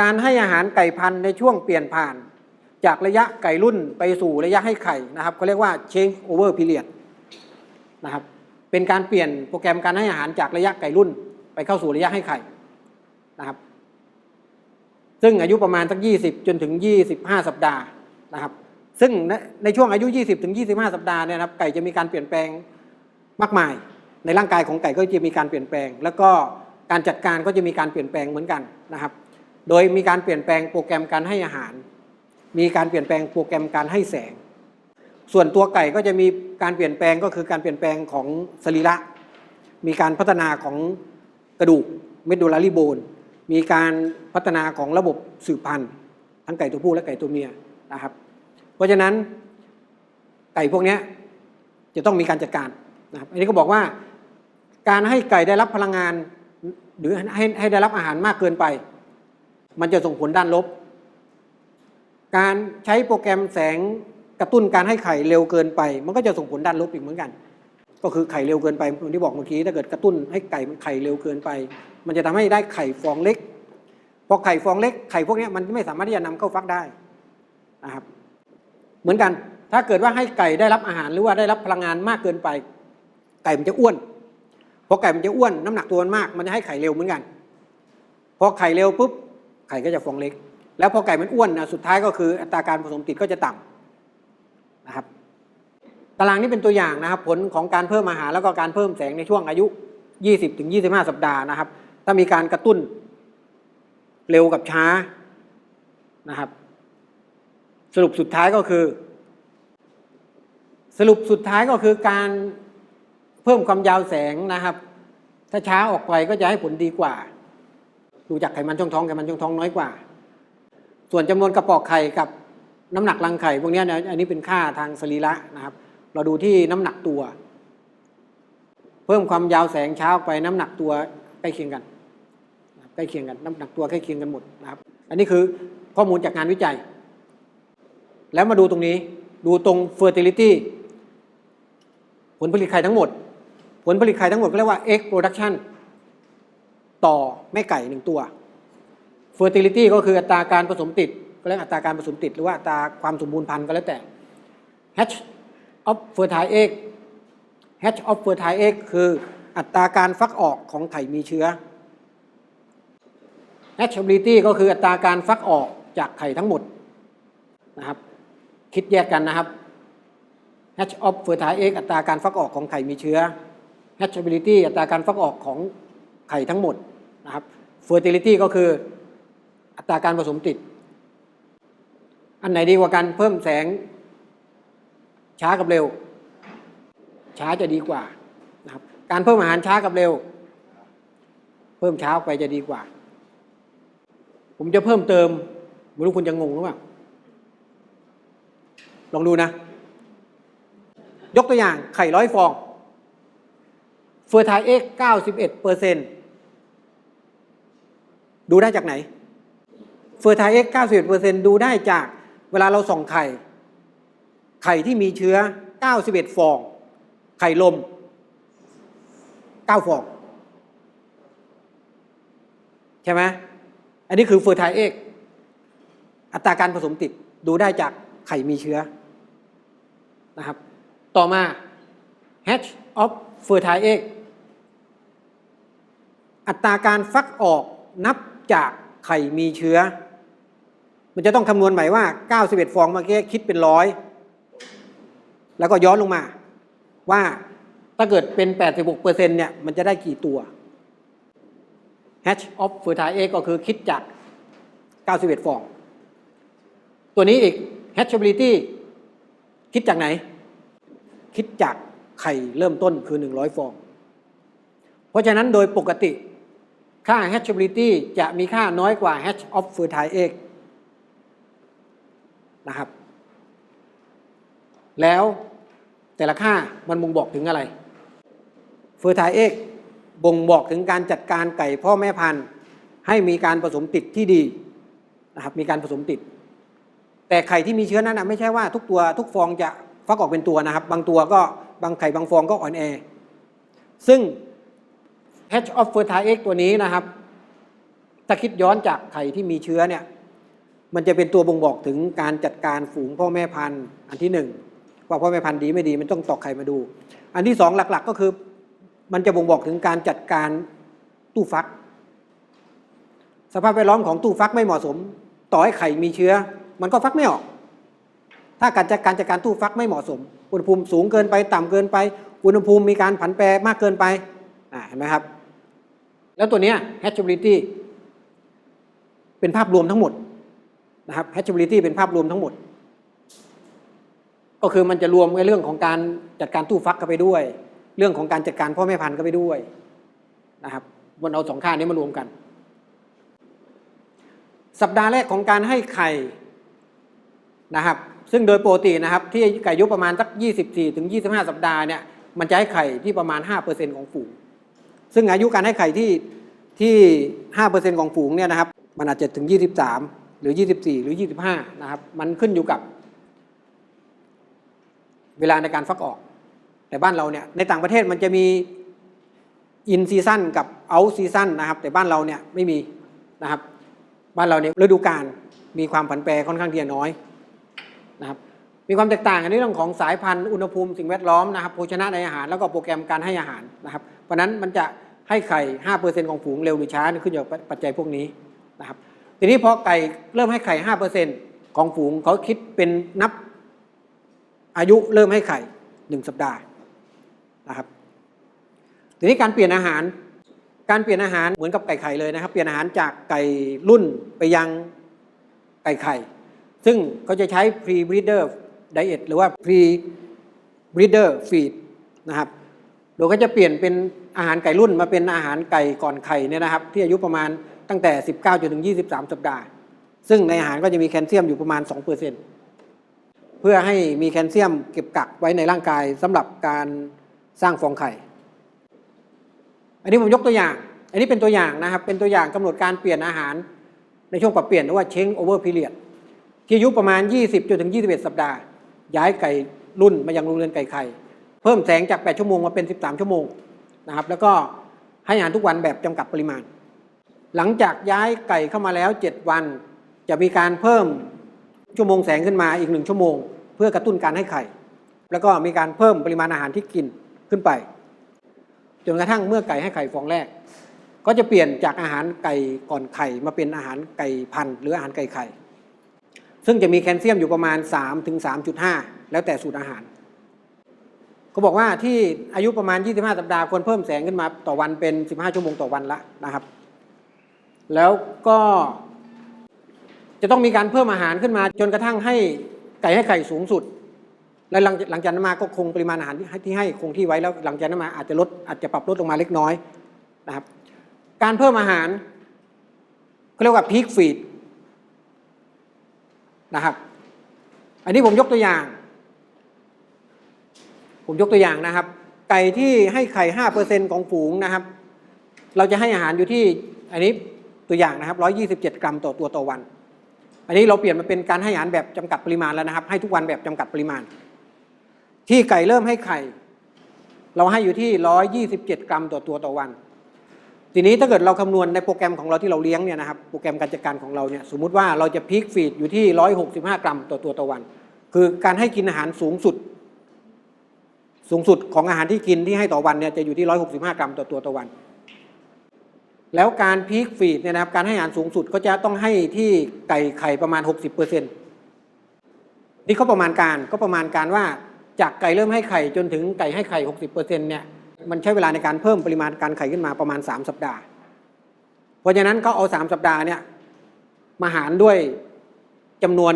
การให้อาหารไก่พันธุ์ในช่วงเปลี่ยนผ่าน จากระยะไก่รุ่นไปสู่ระยะให้ไข่นะครับเขาเรียกว่า change over period นะครับเป็นการเปลี่ยนโปรแกรมการให้อาหารจากระยะไก่รุ่น ไปเข้าสู่ระยะให้ไข่นะครับ ซึ่งอายุประมาณสัก 20 จนถึง 25 สัปดาห์นะครับ ซึ่งในช่วงอายุ 20 ถึง 25 สัปดาห์เนี่ยนะครับไก่จะมีการเปลี่ยนแปลงมากมาย ในร่างกายของไก่ก็จะมีการเปลี่ยนแปลง แล้วก็การจัดการก็จะมีการเปลี่ยนแปลงเหมือนกันนะครับ โดยมีการเปลี่ยนแปลงโปรแกรมการให้อาหาร มีการเปลี่ยนแปลงโปรแกรมการให้แสง ส่วนตัวไก่ก็จะมีการเปลี่ยนแปลงก็คือการเปลี่ยนแปลงของสรีระ มีการพัฒนาของกระดูกเมดูลารีโบน มีการพัฒนาของระบบสืบพันธุ์ ทั้งไก่ตัวผู้และไก่ตัวเมียนะครับ เพราะฉะนั้นไก่พวกนี้จะต้องมีการจัดการนะครับ อันนี้ก็บอกว่า การให้ไก่ได้รับพลังงาน หรือให้ให้ได้รับอาหารมากเกินไป มันจะส่งผลด้านลบ การใช้โปรแกรมแสงกระตุ้นการให้ไข่เร็วเกินไป มันก็จะส่งผลด้านลบอีกเหมือนกัน ก็คือไข่เร็วเกินไปเหมือนที่บอกเมื่อกี้ถ้าเกิดกระตุ้นให้ไก่มันไข่เร็วเกินไป มันจะทำให้ได้ไข่ฟองเล็กพอไข่ฟองเล็กไข่พวกนี้มันไม่สามารถที่จะนำเข้าฟักได้นะครับเหมือนกัน ถ้าเกิดว่าให้ไก่ได้รับอาหารหรือว่าได้รับพลังงานมากเกินไป ไก่มันจะอ้วนพอไก่มันจะอ้วนน้ำหนักตัวมันมาก มันจะให้ไข่เร็วเหมือนกัน พอไข่เร็วปุ๊บ ไข่ก็จะฟองเล็ก แล้วพอไก่มันอ้วนนะสุดท้ายก็คืออัตราการผสมติดก็จะต่ำนะครับ ตารางนี้เป็นตัวอย่างนะครับ ผลของการเพิ่มอาหารแล้วก็การเพิ่มแสงในช่วงอายุ 20-25 สัปดาห์นะครับ ถ้ามีการกระตุ้นเร็วกับช้านะครับ สรุปสุดท้ายก็คือ สรุปสุดท้ายก็คือการเพิ่มความยาวแสงนะครับ ถ้าช้าออกไปก็จะให้ผลดีกว่า ดูจากไขมันช่องท้องไขมันช่องท้องน้อยกว่า ส่วนจำนวนกระปอกไข่กับน้ำหนักรังไข่พวกนี้ยนะอันนี้เป็นค่าทางสรีระนะครับ เราดูที่น้ำหนักตัว เพิ่มความยาวแสงเช้าไปน้ำหนักตัวใกล้เคียงกันใกล้เคียงกันน้ำหนักตัวใกล้เคียงกันหมดนะครับ อันนี้คือข้อมูลจากงานวิจัย แล้วมาดูตรงนี้ดูตรง fertility ผลผลิตไข่ทั้งหมด ผลผลิตไข่ทั้งหมดก็เรียกว่า egg production ต่อแม่ไก่หนึ่งตัว fertility ก็คืออัตราการผสมติดก็เรียกอัตราการผสมติดหรือว่าอัตราความสมบูรณ์พันธุ์ก็แล้วแต่ hatch of fertile egg hatch of fertile egg คืออัตราการฟักออกของไข่มีเชื้อ hatchability ก็คืออัตราการฟักออกจากไข่ทั้งหมดนะครับ คิดแยกกันนะครับ hatch of fertile egg อัตราการฟักออกของไข่มีเชื้อ hatchability อัตราการฟักออกของไข่ทั้งหมด นะครับ fertility ก็คืออัตราการผสมติด อันไหนดีกว่ากันเพิ่มแสง ช้ากับเร็ว ช้าจะดีกว่านะครับการเพิ่มอาหารช้ากับเร็ว เพิ่มช้าไปจะดีกว่า ผมจะเพิ่มเติมไม่รู้คุณจะงงหรือเปล่าลองดูนะ ยกตัวอย่างไข่ร้อยฟองเฟอร์ไทเอ็กเก้าสิบเอ็ดเปอร์เซ็นต์ ดูได้จากไหนเฟอร์ไทเอ็กเก้าสิบเอ็ดเปอร์เซ็นดูได้จากเวลาเราส่องไข่ ไข่ที่มีเชื้อเก้าสิบเอ็ดฟอง ไข่ลมเก้าฟอง ใช่ไหมอันนี้คือเฟอร์ไทเอ็กอัตราการผสมติดดูได้จากไข่มีเชื้อนะครับ ต่อมา hatch of fertile egg อัตราการฟักออกนับ จากไข่มีเชื้อ มันจะต้องคำนวณใหม่ว่า 91 ฟองเมื่อกี้คิดเป็นร้อยแล้วก็ย้อนลงมา ว่าถ้าเกิดเป็น 86เปอร์เซ็นเนี่ยมันจะได้กี่ตัว hatch of fertile egg ก็คือคิดจาก 91 ฟอง ตัวนี้อีก hatchability คิดจากไหน คิดจากไข่เริ่มต้นคือ 100 ฟอง เพราะฉะนั้นโดยปกติ ค่า hatchability จะมีค่าน้อยกว่า hatch of fertile egg นะครับ แล้วแต่ละค่ามันบ่งบอกถึงอะไร fertile egg บ่งบอกถึงการจัดการไก่พ่อแม่พันธุ์ ให้มีการผสมติดที่ดีนะครับมีการผสมติด แต่ไข่ที่มีเชื้อนั้นนะไม่ใช่ว่าทุกตัวทุกฟองจะฟักออกเป็นตัวนะครับ บางตัวก็บางไข่บางฟองก็อ่อนแอ ซึ่ง hatch of fertile egg ตัวนี้นะครับ ถ้าคิดย้อนจากไข่ที่มีเชื้อเนี่ย มันจะเป็นตัวบ่งบอกถึงการจัดการฝูงพ่อแม่พันธุ์อันที่หนึ่งว่าพ่อแม่พันธุ์ดีไม่ดีมันต้องตอกไข่มาดู อันที่สองหลัก ๆ ก็คือ มันจะบ่งบอกถึงการจัดการตู้ฟัก สภาพแวดล้อมของตู้ฟักไม่เหมาะสม ต่อให้ไข่มีเชื้อ มันก็ฟักไม่ออก ถ้าการจัดการจัดการตู้ฟักไม่เหมาะสม อุณหภูมิสูงเกินไป ต่ำเกินไป อุณหภูมิมีการผันแปรมากเกินไปเห็นไหมครับ แล้วตัวเนี้ย hatchability เป็นภาพรวมทั้งหมดนะครับ hatchability เป็นภาพรวมทั้งหมด ก็คือมันจะรวมในเรื่องของการจัดการตู้ฟักเข้าไปด้วย เรื่องของการจัดการพ่อแม่พันธุ์เข้าไปด้วยนะครับมันเอาสองค่านี้มารวมกัน สัปดาห์แรกของการให้ไข่นะครับ ซึ่งโดยปกตินะครับ ที่ไก่ยุประมาณสัก 24ถึง25 สัปดาห์เนี่ยมันจะให้ไข่ที่ประมาณ 5%ของฝูง ซึ่งอายุการให้ไข่ที่ที่5%ของฝูงเนี่ยนะครับ มันอาจจะถึง 23 หรือ 24 หรือ 25 นะครับ มันขึ้นอยู่กับ เวลาในการฟักออก แต่บ้านเราเนี่ยในต่างประเทศมันจะมีอินซีซันกับเอาซีซันนะครับ แต่บ้านเราเนี่ยไม่มีนะครับ บ้านเราเนี่ยฤดูกาลมีความผันแปรค่อนข้างที่จะน้อยนะครับ มีความแตกต่างในเรื่องของสายพันธุ์อุณหภูมิสิ่งแวดล้อมนะครับโภชนะในอาหารแล้วก็โปรแกรมการให้อาหารนะครับ เพราะนั้นมันจะให้ไข่ 5%ของฝูงเร็วหรือช้านี่ขึ้นอยู่กับปัจจัยพวกนี้นะครับ ทีนี้พอไก่เริ่มให้ไข่ 5%ของฝูงเขาคิดเป็นนับอายุเริ่มให้ไข่หนึ่งสัปดาห์นะครับ ทีนี้การเปลี่ยนอาหาร การเปลี่ยนอาหารเหมือนกับไก่ไข่เลยนะครับ เปลี่ยนอาหารจากไก่รุ่นไปยังไก่ไข่ ซึ่งเขาจะใช้ pre breeder diet หรือว่า pre breeder feed นะครับโดยก็จะเปลี่ยนเป็นอาหารไก่รุ่นมาเป็นอาหารไก่ก่อนไข่เนี่ยนะครับ ที่อายุประมาณตั้งแต่ 19จนถึง 23 สัปดาห์ ซึ่งในอาหารก็จะมีแคลเซียมอยู่ประมาณ 2%เพื่อให้มีแคลเซียมเก็บกักไว้ในร่างกายสำหรับการสร้างฟองไข่ อันนี้ผมยกตัวอย่าง อันนี้เป็นตัวอย่างนะครับ เป็นตัวอย่างกำหนดการเปลี่ยนอาหารในช่วงปรับเปลี่ยนหรือว่า change over period ที่อายุประมาณ 20จนถึง 21 สัปดาห์ ย้ายไก่รุ่นมายังโรงเรือนไก่ไข่ เพิ่มแสงจาก 8 ชั่วโมงมาเป็น 13 ชั่วโมงนะครับแล้วก็ให้อาหารทุกวันแบบจำกัดปริมาณ หลังจากย้ายไก่เข้ามาแล้ว 7 วัน จะมีการเพิ่มชั่วโมงแสงขึ้นมาอีกหนึ่งชั่วโมง เพื่อกระตุ้นการให้ไข่ แล้วก็มีการเพิ่มปริมาณอาหารที่กินขึ้นไป จนกระทั่งเมื่อไก่ให้ไข่ฟองแรก ก็จะเปลี่ยนจากอาหารไก่ก่อนไข่มาเป็นอาหารไก่พันธุ์หรืออาหารไก่ไข่ ซึ่งจะมีแคลเซียมอยู่ประมาณ 3 ถึง 3.5 แล้วแต่สูตรอาหารเขาบอกว่าที่อายุประมาณ 25 สัปดาห์ควรเพิ่มแสงขึ้นมาต่อวันเป็น 15 ชั่วโมงต่อวันละนะครับ แล้วก็จะต้องมีการเพิ่มอาหารขึ้นมา จนกระทั่งให้ไก่ให้ไข่สูงสุด และหลังหลังจากนั้นมาก็คงปริมาณอาหารที่ให้ที่ให้คงที่ไว้แล้วหลังจากนั้นมาอาจจะลดอาจจะปรับลดลงมาเล็กน้อยนะครับ การเพิ่มอาหารเขาเรียกว่าพีคฟีด นะครับ อันนี้ผมยกตัวอย่าง ผมยกตัวอย่างนะครับ ไก่ที่ให้ไข่ห้าเปอร์เซ็นของฝูงนะครับ เราจะให้อาหารอยู่ที่อันนี้ตัวอย่างนะครับร้อยี่สิบเจ็ดกรัมต่อตัวต่อวัน อันนี้เราเปลี่ยนมาเป็นการให้อาหารแบบจำกัดปริมาณแล้วนะครับ ให้ทุกวันแบบจำกัดปริมาณ ที่ไก่เริ่มให้ไข่ เราให้อยู่ที่ร้อยยี่สิบเจ็ดกรัมต่อตัวต่อวัน ทีนี้ถ้าเกิดเราคำนวณในโปรแกรมของเราที่เราเลี้ยงเนี่ยนะครับโปรแกรมการจัดการของเราเนี่ยสมมุติว่าเราจะพีคฟีดอยู่ที่ร้อยหกสิบห้ากรัมต่อตัวต่อวัน คือการให้กินอาหารสูงสุด สูงสุดของอาหารที่กินที่ให้ต่อวันเนี่ยจะอยู่ที่ 165 กรัมต่อตัวต่อวัน แล้วการพีคฟีดเนี่ยนะครับการให้อาหารสูงสุดก็จะต้องให้ที่ไก่ไข่ประมาณ 60เปอร์เซ็นต์นี่เขาประมาณการก็ประมาณการว่าจากไก่เริ่มให้ไข่จนถึงไก่ให้ไข่ 60เปอร์เซ็นต์เนี่ย มันใช้เวลาในการเพิ่มปริมาณการไข่ขึ้นมาประมาณ 3 สัปดาห์ เพราะฉะนั้นก็เอา 3 สัปดาห์เนี่ยมาหารด้วยจำนวน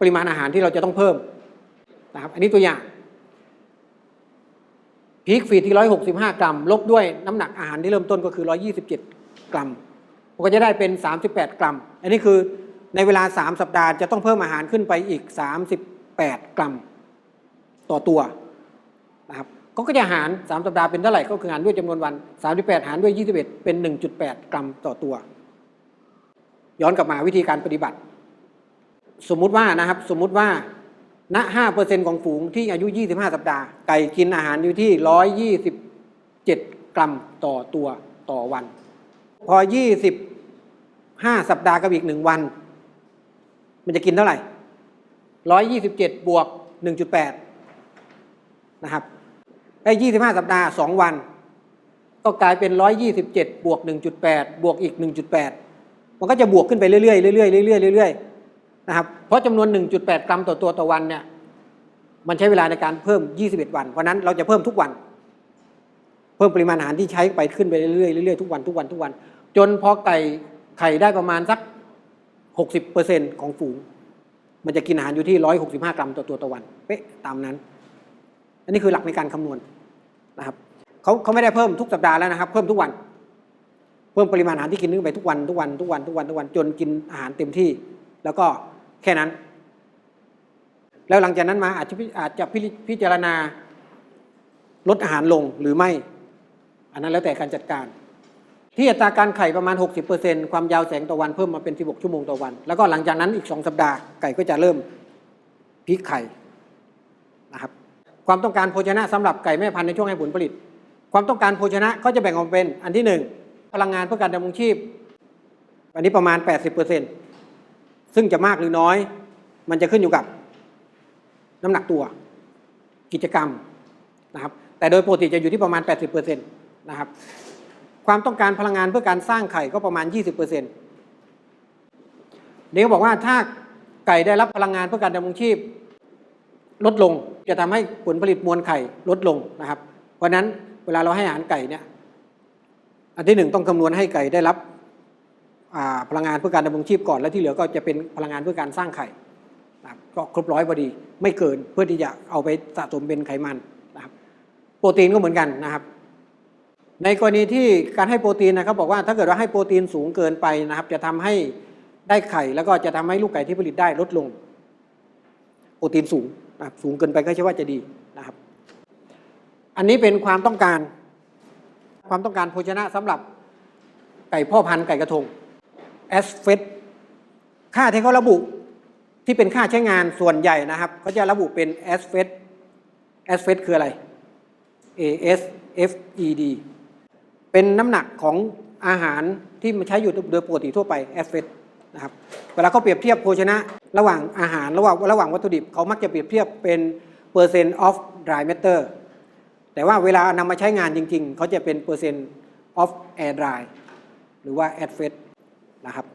ปริมาณอาหารที่เราจะต้องเพิ่มนะครับอันนี้ตัวอย่างพีคฟีดที่165กรัม ลบด้วยน้ำหนักอาหารที่เริ่มต้นก็คือ127กรัมมันก็จะได้เป็น38กรัม อันนี้คือในเวลา3สัปดาห์จะต้องเพิ่มอาหารขึ้นไปอีก38กรัม ต่อตัวนะครับ ก็ก็จะหาร 3 สัปดาห์เป็นเท่าไหร่ก็คือหารด้วยจำนวนวัน 38 หารด้วย 21 เป็น 1.8 กรัมต่อตัว ย้อนกลับมาวิธีการปฏิบัติ สมมุติว่านะครับสมมุติว่าณ5%ของฝูงที่อายุ 25 สัปดาห์ ไก่กินอาหารอยู่ที่ 127 กรัมต่อตัวต่อวัน พอห้าสัปดาห์กับอีกหนึ่งวัน มันจะกินเท่าไหร่ร้อยยี่สิบเจ็ดบวกหนึ่งจุดแปดนะครับ ไอ้ยี่สิบห้าสัปดาห์สองวัน ก็กลายเป็นร้อยยี่สิบเจ็ดบวกหนึ่งจุดแปดบวกอีกหนึ่งจุดแปดมันก็จะบวกขึ้นไปเรื่อยๆเรื่อยๆเรื่อยๆเรื่อยๆนะครับเพราะจำนวน 1.8 กรัมต่อตัวต่อวันเนี่ยมันใช้เวลาในการเพิ่ม 21 วันเพราะฉะนั้นเราจะเพิ่มทุกวัน เพิ่มปริมาณอาหารที่ใช้ไปขึ้นไปเรื่อยๆเรื่อยๆทุกวันทุกวันทุกวัน จนพอไก่ไข่ได้ประมาณสัก 60%ของฝูง มันจะกินอาหารอยู่ที่ 165 กรัมต่อตัวต่อวันเป๊ะตามนั้น อันนี้คือหลักในการคำนวณ นะครับเขาเขาไม่ได้เพิ่มทุกสัปดาห์แล้วนะครับ เพิ่มทุกวัน เพิ่มปริมาณอาหารที่กินขึ้นไปทุกวันทุกวันทุกวันทุกวันทุกวันจนกินอาหารเต็มที่ แล้วก็แค่นั้น แล้วหลังจากนั้นมาอาจจะอาจจะพิพจารณาลดอาหารลงหรือไม่ อันนั้นแล้วแต่การจัดการ ที่อัตราการไข่ประมาณ 60%ความยาวแสงต่อวันเพิ่มมาเป็น 16 ชั่วโมงต่อวัน แล้วก็หลังจากนั้นอีก 2 สัปดาห์ไก่ก็จะเริ่มพลิกไข่ ความต้องการโภชนะสำหรับไก่แม่พันธุ์ในช่วงให้ผลผลิต ความต้องการโภชนะก็จะแบ่งออกเป็นอันที่หนึ่งพลังงานเพื่อการดำรงชีพ อันนี้ประมาณ 80%ซึ่งจะมากหรือน้อย มันจะขึ้นอยู่กับน้ำหนักตัว กิจกรรมนะครับแต่โดยปกติจะอยู่ที่ประมาณ 80%นะครับความต้องการพลังงานเพื่อการสร้างไข่ก็ประมาณ 20%เดี๋ยวบอกว่าถ้าไก่ได้รับพลังงานเพื่อการดำรงชีพ ลดลงจะทำให้ผลผลิตมวลไข่ลดลงนะครับ เพราะฉะนั้นเวลาเราให้อาหารไก่เนี่ยอันที่หนึ่งต้องคำนวณให้ไก่ได้รับพลังงานเพื่อการดำรงชีพก่อน แล้วที่เหลือก็จะเป็นพลังงานเพื่อการสร้างไข่นะครับก็ครบร้อยพอดีไม่เกินเพื่อที่จะเอาไปสะสมเป็นไขมันนะครับ โปรตีนก็เหมือนกันนะครับ ในกรณีที่การให้โปรตีนนะครับบอกว่าถ้าเกิดว่าให้โปรตีนสูงเกินไปนะครับ จะทำให้ได้ไข่แล้วก็จะทำให้ลูกไก่ที่ผลิตได้ลดลง โปรตีนสูง นะครับสูงเกินไปก็ใช่ว่าจะดีนะครับ อันนี้เป็นความต้องการ ความต้องการโภชนะสำหรับไก่พ่อพันธุ์ไก่กระทงแอสเฟตค่าที่เขาระบุที่เป็นค่าใช้งานส่วนใหญ่นะครับเขาจะระบุเป็นแอสเฟตแอสเฟตคืออะไร A S F E D เป็นน้ำหนักของอาหารที่มันใช้อยู่โดยปกติทั่วไปแอสเฟต นะครับเวลาเขาเปรียบเทียบโภชนะ ระหว่างอาหารระหว่างระหว่างวัตถุดิบเขามักจะเปรียบเทียบเป็นเปอร์เซ็นต์ of dry matter แต่ว่าเวลานำมาใช้งานจริง ๆ เขาจะเป็นเปอร์เซ็นต์ of air dry หรือว่า add fat นะครับ